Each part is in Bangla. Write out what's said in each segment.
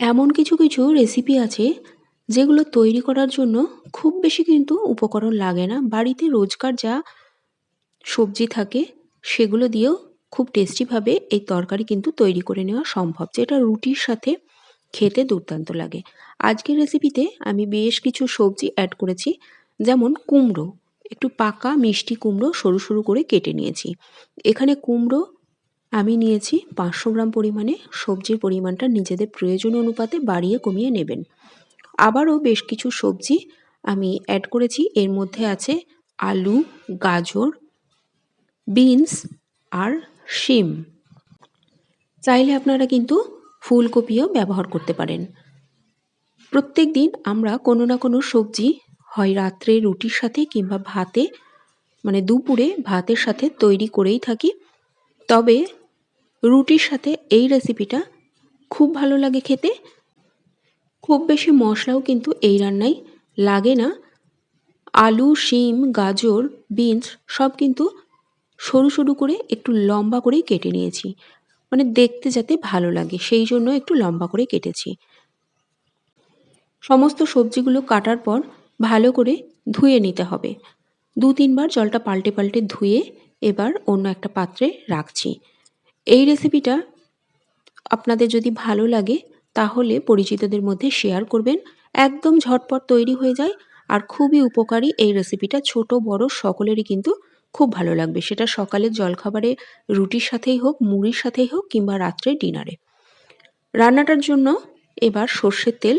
এমন কিছু কিছু রেসিপি আছে যেগুলো তৈরি করার জন্য খুব বেশি কিন্তু উপকরণ লাগে না। বাড়িতে রোজকার যা সবজি থাকে, সেগুলো দিয়েও খুব টেস্টিভাবে এই তরকারি কিন্তু তৈরি করে নেওয়া সম্ভব, যেটা রুটির সাথে খেতে দুর্দান্ত লাগে। আজকের রেসিপিতে আমি বেশ কিছু সবজি অ্যাড করেছি, যেমন কুমড়ো। একটু পাকা মিষ্টি কুমড়ো সরু সরু করে কেটে নিয়েছি। এখানে কুমড়ো আমি নিয়েছি পাঁচশো গ্রাম পরিমাণে সবজির পরিমাণটা নিজেদের প্রয়োজন অনুপাতে বাড়িয়ে কমিয়ে নেবেন। আবারও বেশ কিছু সবজি আমি অ্যাড করেছি। এর মধ্যে আছে আলু, গাজর বিনস আর শিম। চাইলে আপনারা কিন্তু ফুলকপিও ব্যবহার করতে পারেন। প্রত্যেক দিন আমরা কোনো না কোনো সবজি হয় রাত্রে রুটির সাথে কিংবা ভাতে মানে দুপুরে ভাতের সাথে তৈরি করেই থাকি। তবে রুটির সাথে এই রেসিপিটা খুব ভালো লাগে খেতে। খুব বেশি মশলাও কিন্তু এই রান্নায় লাগে না। আলু, শিম, গাজর, বিনস সব কিন্তু সরু সরু করে একটু লম্বা করেই কেটে নিয়েছি। মানে দেখতে যাতে ভালো লাগে, সেই জন্য একটু লম্বা করে কেটেছি। সমস্ত সবজিগুলো কাটার পর ভালো করে ধুয়ে নিতে হবে। দু তিনবার জলটা পাল্টে পাল্টে ধুয়ে এবার অন্য একটা পাত্রে রাখছি। এই রেসিপিটা আপনাদের যদি ভালো লাগে, তাহলে পরিচিতদের মধ্যে শেয়ার করবেন। একদম ঝটপট তৈরি হয়ে যায় আর খুবই উপকারী এই রেসিপিটা ছোট, বড় সকলেরই কিন্তু খুব ভালো লাগবে। সেটা সকালের জলখাবারে রুটির সাথেই হোক, মুড়ির সাথেই হোক কিংবা রাত্রে ডিনারে রান্নাটার জন্য এবার সর্ষের তেল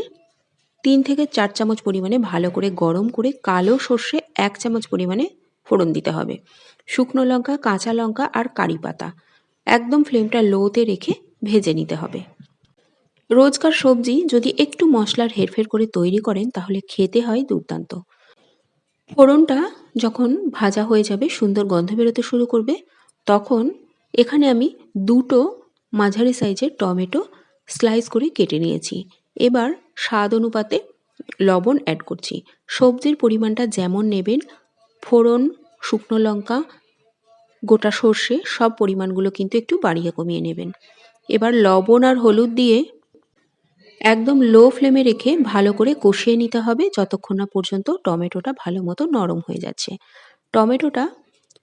তিন থেকে চার চামচ পরিমাণে ভালো করে গরম করে কালো সর্ষে এক চামচ পরিমাণে ফোড়ন দিতে হবে। শুকনো লঙ্কা, কাঁচা লঙ্কা আর কারি পাতা। একদম ফ্লেমটা লোতে রেখে ভেজে নিতে হবে। রোজকার সবজি যদি একটু মশলার হেরফের করে তৈরি করেন, তাহলে খেতে হয় দুর্দান্ত। ফোড়নটা যখন ভাজা হয়ে যাবে, সুন্দর গন্ধ বেরোতে শুরু করবে, তখন এখানে আমি দুটো মাঝারি সাইজের টমেটো স্লাইস করে কেটে নিয়েছি। এবার স্বাদ অনুপাতে লবণ অ্যাড করছি। সবজির পরিমাণটা যেমন নেবেন, ফোড়ন, শুকনো লঙ্কা গোটা সর্ষে সব পরিমাণগুলো কিন্তু একটু বাড়িয়ে কমিয়ে নেবেন। এবার লবণ আর হলুদ দিয়ে একদম লো ফ্লেমে রেখে ভালো করে কষিয়ে নিতে হবে যতক্ষণ না পর্যন্ত টমেটোটা ভালো মতো নরম হয়ে যাচ্ছে। টমেটোটা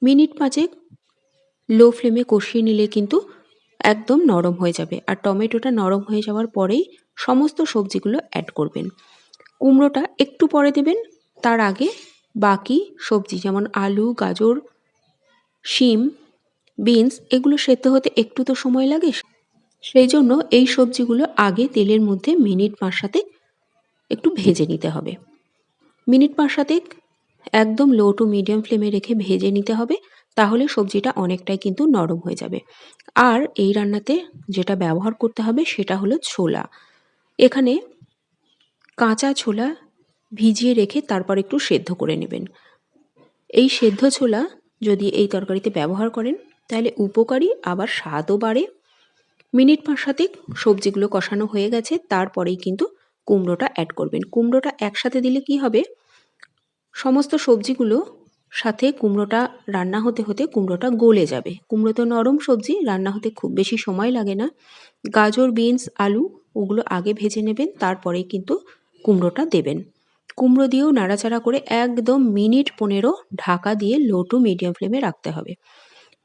মিনিট পাঁচেক লো ফ্লেমে কষিয়ে নিলে কিন্তু একদম নরম হয়ে যাবে আর টমেটোটা নরম হয়ে যাওয়ার পরেই সমস্ত সবজিগুলো অ্যাড করবেন। কুমড়োটা একটু পরে দেবেন, তার আগে বাকি সবজি যেমন আলু, গাজর শিম, বিনস, এগুলো সেদ্ধ হতে একটু তো সময় লাগে। সেই জন্য এই সবজিগুলো আগে তেলের মধ্যে মিনিট পাঁচ সাথে একটু ভেজে নিতে হবে। মিনিট পাঁচ সাতেক একদম লো টু মিডিয়াম ফ্লেমে রেখে ভেজে নিতে হবে, তাহলে সবজিটা অনেকটাই কিন্তু নরম হয়ে যাবে। আর এই রান্নাতে যেটা ব্যবহার করতে হবে সেটা হলো ছোলা। এখানে কাঁচা ছোলা ভিজিয়ে রেখে তারপর একটু সেদ্ধ করে নেবেন। এই সেদ্ধ ছোলা যদি এই তরকারিতে ব্যবহার করেন, তাহলে উপকারী, আবার স্বাদও বাড়ে। মিনিট পাঁচ সাতেক সবজিগুলো কষানো হয়ে গেছে, তারপরেই কিন্তু কুমড়োটা অ্যাড করবেন। কুমড়োটা একসাথে দিলে কি হবে? সমস্ত সবজিগুলো সাথে কুমড়োটা রান্না হতে হতে কুমড়োটা গলে যাবে। কুমড়ো তো নরম সবজি, রান্না হতে খুব বেশি সময় লাগে না। গাজর, বিনস, আলু, ওগুলো আগে ভেজে নেবেন, তারপরেই কিন্তু কুমড়োটা দেবেন। কুমড়ো দিয়েও নাড়াচাড়া করে একদম মিনিট পনেরো ঢাকা দিয়ে লো টু মিডিয়াম ফ্লেমে রাখতে হবে।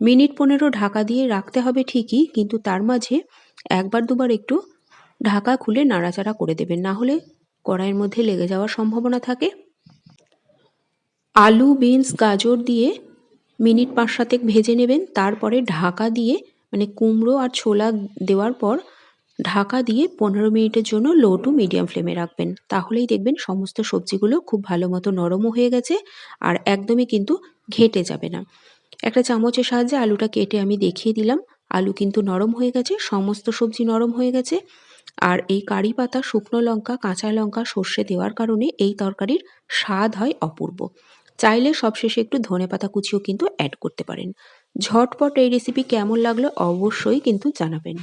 মিনিট পনেরো ঢাকা দিয়ে রাখতে হবে ঠিকই, কিন্তু তার মাঝে একবার দুবার একটু ঢাকা খুলে নাড়াচাড়া করে দেবেন, না হলে কড়াইয়ের মধ্যে লেগে যাওয়ার সম্ভাবনা থাকে। আলু, বিনস, গাজর দিয়ে মিনিট পাঁচ সাতেক ভেজে নেবেন, তারপরে ঢাকা দিয়ে মানে কুমড়ো আর ছোলা দেওয়ার পর ঢাকা দিয়ে পনেরো মিনিটের জন্য লো টু মিডিয়াম ফ্লেমে রাখবেন। তাহলেই দেখবেন সমস্ত সবজিগুলো খুব ভালো মতো নরমও হয়ে গেছে আর একদমই কিন্তু ঘেটে যাবে না। একটা চামচের সাহায্যে আলুটা কেটে আমি দেখিয়ে দিলাম। আলু কিন্তু নরম হয়ে গেছে, সমস্ত সবজি নরম হয়ে গেছে। আর এই কারি পাতা, শুকনো লঙ্কা, কাঁচা লঙ্কা, সর্ষে দেওয়ার কারণে এই তরকারির স্বাদ হয় অপূর্ব। চাইলে সবশেষে একটু ধনে পাতা কুচিও কিন্তু অ্যাড করতে পারেন। ঝটপট এই রেসিপি কেমন লাগল অবশ্যই কিন্তু জানাবেন।